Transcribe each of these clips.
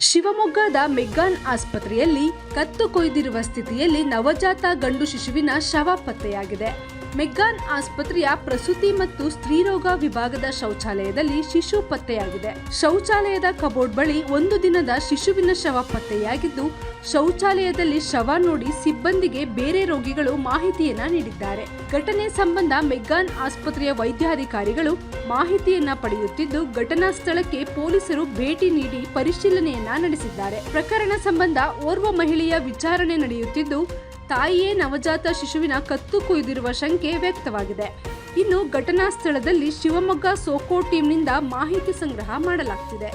ಶಿವಮೊಗ್ಗದ ಮೆಗ್ಗಾನ್ ಆಸ್ಪತ್ರೆಯಲ್ಲಿ ಕತ್ತು ಕೊಯ್ದಿರುವ ಸ್ಥಿತಿಯಲ್ಲಿ ನವಜಾತ ಗಂಡು ಶಿಶುವಿನ ಶವ ಪತ್ತೆಯಾಗಿದೆ. ಮೆಗ್ಗಾನ್ ಆಸ್ಪತ್ರೆಯ ಪ್ರಸೂತಿ ಮತ್ತು ಸ್ತ್ರೀರೋಗ ವಿಭಾಗದ ಶೌಚಾಲಯದಲ್ಲಿ ಶಿಶು ಪತ್ತೆಯಾಗಿದೆ. ಶೌಚಾಲಯದ ಕಬೋರ್ಡ್ ಬಳಿ ಒಂದು ದಿನದ ಶಿಶುವಿನ ಶವ ಪತ್ತೆಯಾಗಿದ್ದು, ಶೌಚಾಲಯದಲ್ಲಿ ಶವ ನೋಡಿ ಸಿಬ್ಬಂದಿಗೆ ಬೇರೆ ರೋಗಿಗಳು ಮಾಹಿತಿಯನ್ನ ನೀಡಿದ್ದಾರೆ. ಘಟನೆ ಸಂಬಂಧ ಮೆಗ್ಗಾನ್ ಆಸ್ಪತ್ರೆಯ ವೈದ್ಯಾಧಿಕಾರಿಗಳು ಮಾಹಿತಿಯನ್ನ ಪಡೆಯುತ್ತಿದ್ದು, ಘಟನಾ ಸ್ಥಳಕ್ಕೆ ಪೊಲೀಸರು ಭೇಟಿ ನೀಡಿ ಪರಿಶೀಲನೆಯನ್ನ ನಡೆಸಿದ್ದಾರೆ. ಪ್ರಕರಣ ಸಂಬಂಧ ಓರ್ವ ಮಹಿಳೆಯ ವಿಚಾರಣೆ ನಡೆಯುತ್ತಿದ್ದು ತಾಯಿಯೇ ನವಜಾತ ಶಿಶುವಿನ ಕತ್ತು ಕುಯ್ದಿರುವ ಶಂಕೆ ವ್ಯಕ್ತವಾಗಿದೆ. ಇನ್ನು ಘಟನಾ ಸ್ಥಳದಲ್ಲಿ ಶಿವಮೊಗ್ಗ ಸೋಕೋ ಟೀಮ್ನಿಂದ ಮಾಹಿತಿ ಸಂಗ್ರಹ ಮಾಡಲಾಗ್ತಿದೆ.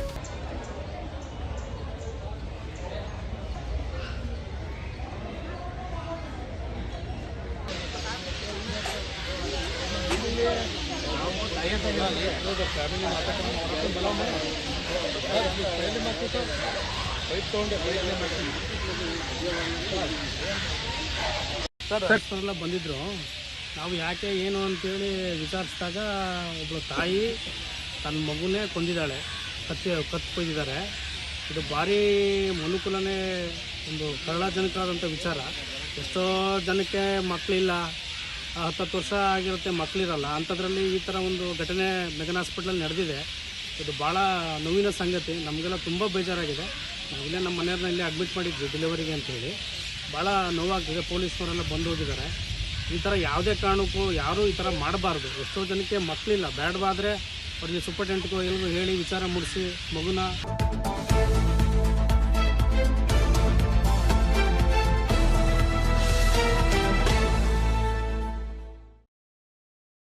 ಸರ್ ಎಲ್ಲ ಬಂದಿದ್ರು. ನಾವು ಯಾಕೆ ಏನು ಅಂತೇಳಿ ವಿಚಾರಿಸಿದಾಗ ಒಬ್ಬಳು ತಾಯಿ ತನ್ನ ಮಗುನೇ ಕೊಂದಿದ್ದಾಳೆ. ಕತ್ತಿ ಕತ್ತು ಕೊಯ್ದಿದ್ದಾರೆ. ಇದು ಭಾರಿ ಮನುಕುಲನೇ ಒಂದು ಕರಳಜನಕವಾದಂಥ ವಿಚಾರ. ಎಷ್ಟೋ ಜನಕ್ಕೆ ಮಕ್ಕಳಿಲ್ಲ. ಹತ್ತತ್ತು ವರ್ಷ ಆಗಿರುತ್ತೆ ಮಕ್ಕಳಿರಲ್ಲ. ಅಂಥದ್ರಲ್ಲಿ ಈ ಥರ ಒಂದು ಘಟನೆ ಮೆಗನ್ ಹಾಸ್ಪಿಟ್ಲಲ್ಲಿ ನಡೆದಿದೆ. ಇದು ಭಾಳ ನೋವಿನ ಸಂಗತಿ. ನಮಗೆಲ್ಲ ತುಂಬ ಬೇಜಾರಾಗಿದೆ. ನಾವಿಲ್ಲೇ ನಮ್ಮ ಮನೆಯವ್ರನ್ನ ಇಲ್ಲೇ ಅಡ್ಮಿಟ್ ಮಾಡಿದ್ವಿ ಡೆಲಿವರಿಗೆ ಅಂತೇಳಿ. ಭಾಳ ನೋವಾಗ್ತಿದೆ. ಪೊಲೀಸ್ನವರೆಲ್ಲ ಬಂದು ಹೋಗಿದ್ದಾರೆ. ಈ ಥರ ಯಾವುದೇ ಕಾರಣಕ್ಕೂ ಯಾರೂ ಈ ಥರ ಮಾಡಬಾರ್ದು. ಎಷ್ಟೋ ಜನಕ್ಕೆ ಮಕ್ಕಳಿಲ್ಲ. ಬೇಡವಾದರೆ ಅವ್ರಿಗೆ ಸೂಪರ್ಟೆಂಟ್ಗೂ ಎಲ್ಲರೂ ಹೇಳಿ ವಿಚಾರ ಮುಡಿಸಿ ಮಗುನ.